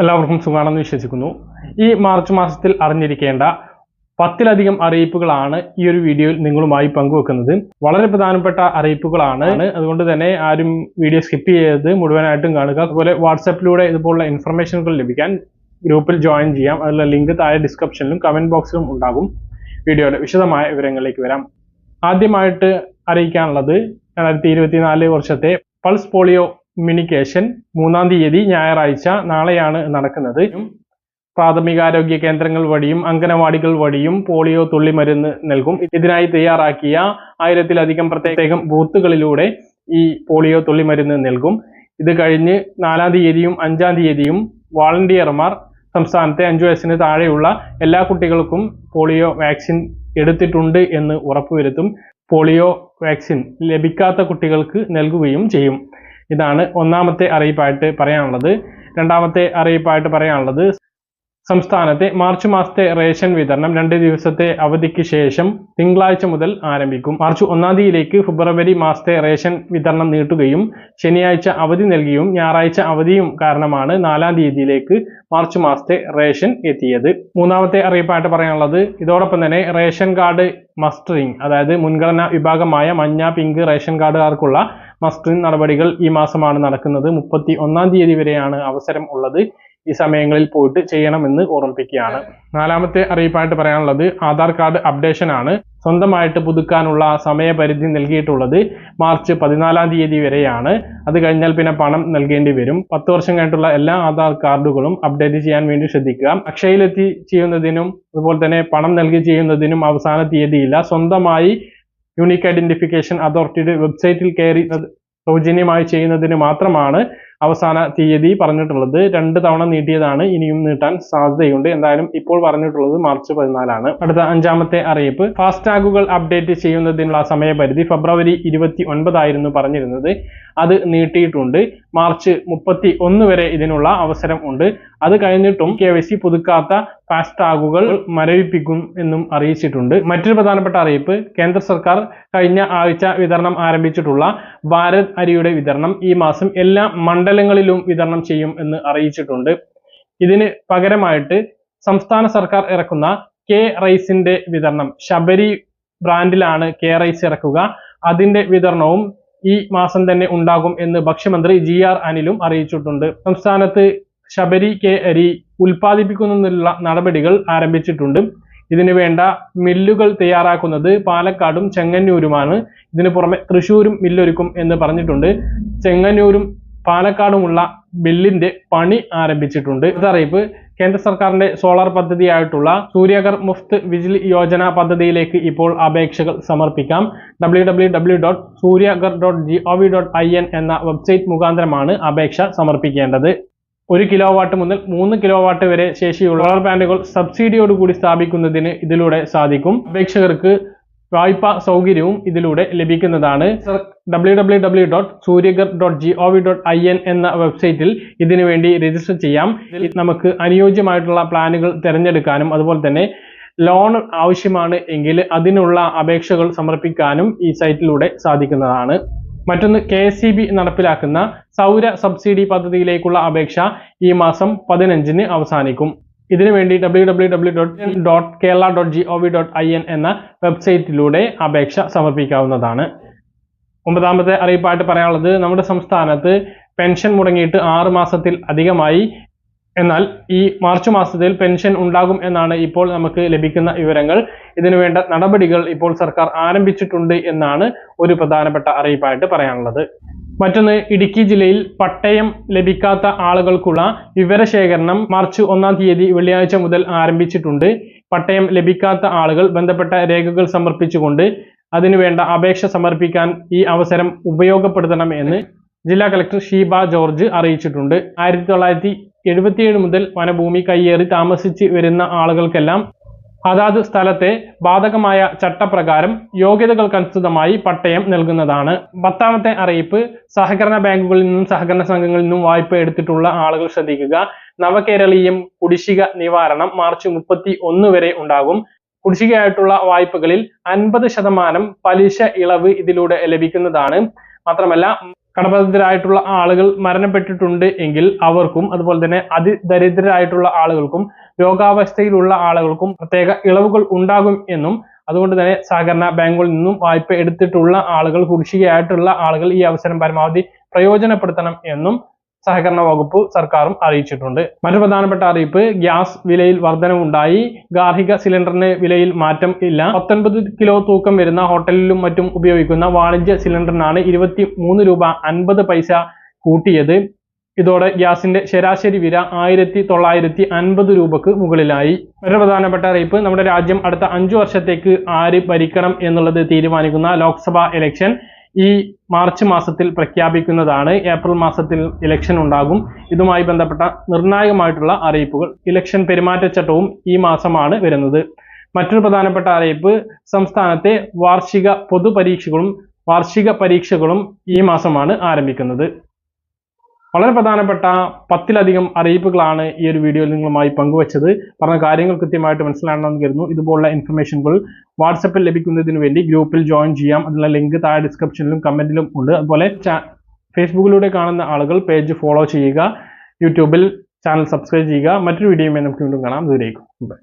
എല്ലാവർക്കും സുഖമാണെന്ന് വിശ്വസിക്കുന്നു. ഈ മാർച്ച് മാസത്തിൽ അറിഞ്ഞിരിക്കേണ്ട പത്തിലധികം അറിയിപ്പുകളാണ് ഈ ഒരു വീഡിയോയിൽ നിങ്ങളുമായി പങ്കുവെക്കുന്നത്. വളരെ പ്രധാനപ്പെട്ട അറിയിപ്പുകളാണ്. അതുകൊണ്ട് തന്നെ ആരും വീഡിയോ സ്കിപ്പ് ചെയ്ത് മുഴുവനായിട്ടും കാണുക. അതുപോലെ വാട്സപ്പിലൂടെ ഇതുപോലുള്ള ഇൻഫർമേഷനുകൾ ലഭിക്കാൻ ഗ്രൂപ്പിൽ ജോയിൻ ചെയ്യാം. അതിലുള്ള ലിങ്ക് താഴെ ഡിസ്ക്രിപ്ഷനിലും കമന്റ് ബോക്സിലും ഉണ്ടാകും. വീഡിയോയുടെ വിശദമായ വിവരങ്ങളിലേക്ക് വരാം. ആദ്യമായിട്ട് അറിയിക്കാനുള്ളത് രണ്ടായിരത്തി ഇരുപത്തിനാല് വർഷത്തെ പൾസ് പോളിയോ ഇമ്മ്യൂണിക്കേഷൻ മൂന്നാം തീയതി ഞായറാഴ്ച നാളെയാണ് നടക്കുന്നത്. പ്രാഥമികാരോഗ്യ കേന്ദ്രങ്ങൾ വഴിയും അംഗനവാടികൾ വഴിയും പോളിയോ തുള്ളിമരുന്ന് നൽകും. ഇതിനായി തയ്യാറാക്കിയ ആയിരത്തിലധികം പ്രത്യേകം ബൂത്തുകളിലൂടെ ഈ പോളിയോ തുള്ളിമരുന്ന് നൽകും. ഇത് കഴിഞ്ഞ് നാലാം തീയതിയും അഞ്ചാം തീയതിയും വാളണ്ടിയർമാർ സംസ്ഥാനത്തെ അഞ്ചു വയസ്സിന് താഴെയുള്ള എല്ലാ കുട്ടികൾക്കും പോളിയോ വാക്സിൻ എടുത്തിട്ടുണ്ട് എന്ന് ഉറപ്പുവരുത്തും. പോളിയോ വാക്സിൻ ലഭിക്കാത്ത കുട്ടികൾക്ക് നൽകുകയും ചെയ്യും. ഇതാണ് ഒന്നാമത്തെ അറിയിപ്പായിട്ട് പറയാനുള്ളത്. രണ്ടാമത്തെ അറിയിപ്പായിട്ട് പറയാനുള്ളത് സംസ്ഥാനത്തെ മാർച്ച് മാസത്തെ റേഷൻ വിതരണം രണ്ട് ദിവസത്തെ അവധിക്ക് ശേഷം തിങ്കളാഴ്ച മുതൽ ആരംഭിക്കും. മാർച്ച് ഒന്നാം തീയതിയിലേക്ക് ഫെബ്രുവരി മാസത്തെ റേഷൻ വിതരണം നീട്ടുകയും ശനിയാഴ്ച അവധി നൽകിയും ഞായറാഴ്ച അവധിയും കാരണമാണ് നാലാം തീയതിയിലേക്ക് മാർച്ച് മാസത്തെ റേഷൻ എത്തിയത്. മൂന്നാമത്തെ അറിയിപ്പായിട്ട് പറയാനുള്ളത് ഇതോടൊപ്പം തന്നെ റേഷൻ കാർഡ് മസ്റ്ററിംഗ് അതായത് മുൻഗണനാ വിഭാഗമായ മഞ്ഞ പിങ്ക് റേഷൻ കാർഡുകാർക്കുള്ള മസ്റ്ററിംഗ് നടപടികൾ ഈ മാസമാണ് നടക്കുന്നത്. മുപ്പത്തി ഒന്നാം തീയതി വരെയാണ് അവസരം ഉള്ളത്. ഈ സമയങ്ങളിൽ പോയിട്ട് ചെയ്യണമെന്ന് ഓർമ്മിപ്പിക്കുകയാണ്. നാലാമത്തെ അറിയിപ്പായിട്ട് പറയാനുള്ളത് ആധാർ കാർഡ് അപ്ഡേഷൻ ആണ് സ്വന്തമായിട്ട് പുതുക്കാനുള്ള സമയപരിധി നൽകിയിട്ടുള്ളത് മാർച്ച് പതിനാലാം തീയതി വരെയാണ്. അത് കഴിഞ്ഞാൽ പിന്നെ പണം നൽകേണ്ടി വരും. പത്ത് വർഷം കഴിഞ്ഞിട്ടുള്ള എല്ലാ ആധാർ കാർഡുകളും അപ്ഡേറ്റ് ചെയ്യാൻ വേണ്ടി ശ്രദ്ധിക്കുക. അക്ഷയയിലെത്തി ചെയ്യുന്നതിനും അതുപോലെ തന്നെ പണം നൽകി ചെയ്യുന്നതിനും അവസാന തീയതിയില്ല. സ്വന്തമായി യൂണിക് ഐഡന്റിഫിക്കേഷൻ അതോറിറ്റിയുടെ വെബ്സൈറ്റിൽ കയറി സൗജന്യമായി ചെയ്യുന്നതിന് മാത്രമാണ് അവസാന തീയതി പറഞ്ഞിട്ടുള്ളത്. രണ്ട് തവണ നീട്ടിയതാണ്. ഇനിയും നീട്ടാൻ സാധ്യതയുണ്ട്. എന്തായാലും ഇപ്പോൾ പറഞ്ഞിട്ടുള്ളത് മാർച്ച് പതിനാലാണ്. അടുത്ത അഞ്ചാമത്തെ അറിയിപ്പ്. ഫാസ്ടാഗുകൾ അപ്ഡേറ്റ് ചെയ്യുന്നതിനുള്ള സമയപരിധി ഫെബ്രുവരി ഇരുപത്തി ഒൻപതായിരുന്നു പറഞ്ഞിരുന്നത്. അത് നീട്ടിയിട്ടുണ്ട്. മാർച്ച് മുപ്പത്തി ഒന്ന് വരെ ഇതിനുള്ള അവസരം ഉണ്ട്. അത് കഴിഞ്ഞിട്ടും കെ പുതുക്കാത്ത ഫാസ്ടാഗുകൾ മരവിപ്പിക്കും എന്നും അറിയിച്ചിട്ടുണ്ട്. മറ്റൊരു പ്രധാനപ്പെട്ട അറിയിപ്പ് കേന്ദ്ര സർക്കാർ കഴിഞ്ഞ ആഴ്ച വിതരണം ആരംഭിച്ചിട്ടുള്ള ഭാരത് അരിയുടെ വിതരണം ഈ മാസം എല്ലാ മണ്ഡലങ്ങളിലും വിതരണം ചെയ്യും എന്ന് അറിയിച്ചിട്ടുണ്ട്. ഇതിന് പകരമായിട്ട് സംസ്ഥാന സർക്കാർ ഇറക്കുന്ന കെ റൈസിന്റെ വിതരണം ശബരി ബ്രാൻഡിലാണ് കെ റൈസ് ഇറക്കുക. അതിന്റെ വിതരണവും ഈ മാസം തന്നെ ഉണ്ടാകും എന്ന് ഭക്ഷ്യമന്ത്രി ജി ആർ അനിലും അറിയിച്ചിട്ടുണ്ട്. സംസ്ഥാനത്ത് ശബരി കെ അരി ഉൽപ്പാദിപ്പിക്കുന്നതിനുള്ള നടപടികൾ ആരംഭിച്ചിട്ടുണ്ട്. ഇതിനു വേണ്ട മില്ലുകൾ തയ്യാറാക്കുന്നത് പാലക്കാടും ചെങ്ങന്നൂരുമാണ്. ഇതിനു പുറമെ തൃശ്ശൂരും മില്ലൊരുക്കും എന്ന് പറഞ്ഞിട്ടുണ്ട്. ചെങ്ങന്നൂരും പാലക്കാടുമുള്ള ബില്ലിന്റെ പണി ആരംഭിച്ചിട്ടുണ്ട്. ഇതറിയിപ്പ് കേന്ദ്ര സർക്കാരിന്റെ സോളാർ പദ്ധതിയായിട്ടുള്ള സൂര്യകർ മുഫ്ത് വിജിലി യോജന പദ്ധതിയിലേക്ക് ഇപ്പോൾ അപേക്ഷകൾ സമർപ്പിക്കാം. W W W dot dot G O V dot I N എന്ന വെബ്സൈറ്റ് മുഖാന്തരമാണ് അപേക്ഷ സമർപ്പിക്കേണ്ടത്. ഒരു കിലോ വാട്ട് മുതൽ മൂന്ന് കിലോ വാട്ട് വരെ ശേഷിയുള്ള സോളാർ പാനലുകൾ സബ്സിഡിയോടുകൂടി സ്ഥാപിക്കുന്നതിന് ഇതിലൂടെ സാധിക്കും. അപേക്ഷകർക്ക് വായ്പ സൗകര്യവും ഇതിലൂടെ ലഭിക്കുന്നതാണ്. W W W dot Suryaghar dot G O V dot I N എന്ന വെബ്സൈറ്റിൽ ഇതിനു വേണ്ടി രജിസ്റ്റർ ചെയ്യാം. നമുക്ക് അനുയോജ്യമായിട്ടുള്ള പ്ലാനുകൾ തിരഞ്ഞെടുക്കാനും അതുപോലെ തന്നെ ലോൺ ആവശ്യമാണ് എങ്കിൽ അതിനുള്ള അപേക്ഷകൾ സമർപ്പിക്കാനും ഈ സൈറ്റിലൂടെ സാധിക്കുന്നതാണ്. മറ്റൊന്ന് കെ എസ് ബി നടപ്പിലാക്കുന്ന സൗര സബ്സിഡി പദ്ധതിയിലേക്കുള്ള അപേക്ഷ ഈ മാസം പതിനഞ്ചിന് അവസാനിക്കും. ഇതിനുവേണ്ടി W W W dot dot Kerala dot G O V dot I N എന്ന വെബ്സൈറ്റിലൂടെ അപേക്ഷ സമർപ്പിക്കാവുന്നതാണ്. ഒമ്പതാമത്തെ അറിയിപ്പായിട്ട് പറയാനുള്ളത് നമ്മുടെ സംസ്ഥാനത്ത് പെൻഷൻ മുടങ്ങിയിട്ട് ആറ് മാസത്തിൽ അധികമായി എന്നാൽ ഈ മാർച്ച് മാസത്തിൽ പെൻഷൻ ഉണ്ടാകും എന്നാണ് ഇപ്പോൾ നമുക്ക് ലഭിക്കുന്ന വിവരങ്ങൾ. ഇതിനുവേണ്ട നടപടികൾ ഇപ്പോൾ സർക്കാർ ആരംഭിച്ചിട്ടുണ്ട് എന്നാണ് ഒരു പ്രധാനപ്പെട്ട അറിയിപ്പായിട്ട് പറയാനുള്ളത്. മറ്റൊന്ന് ഇടുക്കി ജില്ലയിൽ പട്ടയം ലഭിക്കാത്ത ആളുകൾക്കുള്ള വിവരശേഖരണം മാർച്ച് ഒന്നാം തീയതി വെള്ളിയാഴ്ച മുതൽ ആരംഭിച്ചിട്ടുണ്ട്. പട്ടയം ലഭിക്കാത്ത ആളുകൾ ബന്ധപ്പെട്ട രേഖകൾ സമർപ്പിച്ചുകൊണ്ട് അതിനുവേണ്ട അപേക്ഷ സമർപ്പിക്കാൻ ഈ അവസരം ഉപയോഗപ്പെടുത്തണം എന്ന് ജില്ലാ കളക്ടർ ഷീബ ജോർജ് അറിയിച്ചിട്ടുണ്ട്. ആയിരത്തി തൊള്ളായിരത്തി എഴുപത്തിയേഴ് മുതൽ വനഭൂമി കയ്യേറി താമസിച്ച് വരുന്ന ആളുകൾക്കെല്ലാം അതാത് സ്ഥലത്തെ ബാധകമായ ചട്ടപ്രകാരം യോഗ്യതകൾക്കനുസൃതമായി പട്ടയം നൽകുന്നതാണ്. പത്താമത്തെ അറിയിപ്പ് സഹകരണ ബാങ്കുകളിൽ നിന്നും സഹകരണ സംഘങ്ങളിൽ നിന്നും വായ്പ എടുത്തിട്ടുള്ള ആളുകൾ ശ്രദ്ധിക്കുക. നവകേരളീയം കുടിശ്ശിക നിവാരണം മാർച്ച് മുപ്പത്തി ഒന്ന് വരെ ഉണ്ടാകും. കുടിശ്ശികയായിട്ടുള്ള വായ്പകളിൽ അൻപത് ശതമാനം പലിശ ഇളവ് ഇതിലൂടെ ലഭിക്കുന്നതാണ്. മാത്രമല്ല കടബാധിതരായിട്ടുള്ള ആളുകൾ മരണപ്പെട്ടിട്ടുണ്ട് എങ്കിൽ അവർക്കും അതുപോലെ തന്നെ അതിദരിദ്രരായിട്ടുള്ള ആളുകൾക്കും രോഗാവസ്ഥയിലുള്ള ആളുകൾക്കും പ്രത്യേക ഇളവുകൾ ഉണ്ടാകും എന്നും അതുകൊണ്ട് തന്നെ സഹകരണ ബാങ്കുകളിൽ നിന്നും വായ്പ എടുത്തിട്ടുള്ള ആളുകൾ കുടിശ്ശികയായിട്ടുള്ള ആളുകൾ ഈ അവസരം പരമാവധി പ്രയോജനപ്പെടുത്തണം എന്നും സഹകരണ വകുപ്പ് സർക്കാരും അറിയിച്ചിട്ടുണ്ട്. മറ്റു പ്രധാനപ്പെട്ട അറിയിപ്പ് ഗ്യാസ് വിലയിൽ വർധനവുണ്ടായി. ഗാർഹിക സിലിണ്ടറിന് വിലയിൽ മാറ്റം ഇല്ല. പത്തൊൻപത് കിലോ തൂക്കം വരുന്ന ഹോട്ടലിലും മറ്റും ഉപയോഗിക്കുന്ന വാണിജ്യ സിലിണ്ടറിനാണ് ഇരുപത്തി മൂന്ന് രൂപ അൻപത് പൈസ കൂട്ടിയത്. ഇതോടെ ഗ്യാസിന്റെ ശരാശരി വില ആയിരത്തി തൊള്ളായിരത്തി അൻപത് രൂപക്ക് മുകളിലായി. ഒരു പ്രധാനപ്പെട്ട അറിയിപ്പ് നമ്മുടെ രാജ്യം അടുത്ത അഞ്ചു വർഷത്തേക്ക് ആര് ഭരിക്കണം എന്നുള്ളത് തീരുമാനിക്കുന്ന ലോക്സഭാ ഇലക്ഷൻ ഈ മാർച്ച് മാസത്തിൽ പ്രഖ്യാപിക്കുന്നതാണ്. ഏപ്രിൽ മാസത്തിൽ ഇലക്ഷൻ ഉണ്ടാകും. ഇതുമായി ബന്ധപ്പെട്ട നിർണായകമായിട്ടുള്ള അറിയിപ്പുകൾ. ഇലക്ഷൻ പെരുമാറ്റച്ചട്ടവും ഈ മാസമാണ് വരുന്നത്. മറ്റൊരു പ്രധാനപ്പെട്ട അറിയിപ്പ് സംസ്ഥാനത്തെ വാർഷിക പൊതുപരീക്ഷകളും വാർഷിക പരീക്ഷകളും ഈ മാസമാണ് ആരംഭിക്കുന്നത്. വളരെ പ്രധാനപ്പെട്ട പത്തിലധികം അറിയിപ്പുകളാണ് ഈ ഒരു വീഡിയോയിൽ നിങ്ങളുമായി പങ്കുവച്ചത്. പറഞ്ഞ കാര്യങ്ങൾ കൃത്യമായിട്ട് മനസ്സിലാണെന്ന് കരുതുന്നു. ഇതുപോലുള്ള ഇൻഫർമേഷനുകൾ വാട്സപ്പിൽ ലഭിക്കുന്നതിന് വേണ്ടി ഗ്രൂപ്പിൽ ജോയിൻ ചെയ്യാം. അതിനുള്ള ലിങ്ക് താഴെ ഡിസ്ക്രിപ്ഷനിലും കമന്റിലും ഉണ്ട്. അതുപോലെ ഫേസ്ബുക്കിലൂടെ കാണുന്ന ആളുകൾ പേജ് ഫോളോ ചെയ്യുക. യൂട്യൂബിൽ ചാനൽ സബ്സ്ക്രൈബ് ചെയ്യുക. മറ്റൊരു വീഡിയോയുമായി നമുക്ക് വീണ്ടും കാണാം. ദൂരേക്കും ബൈ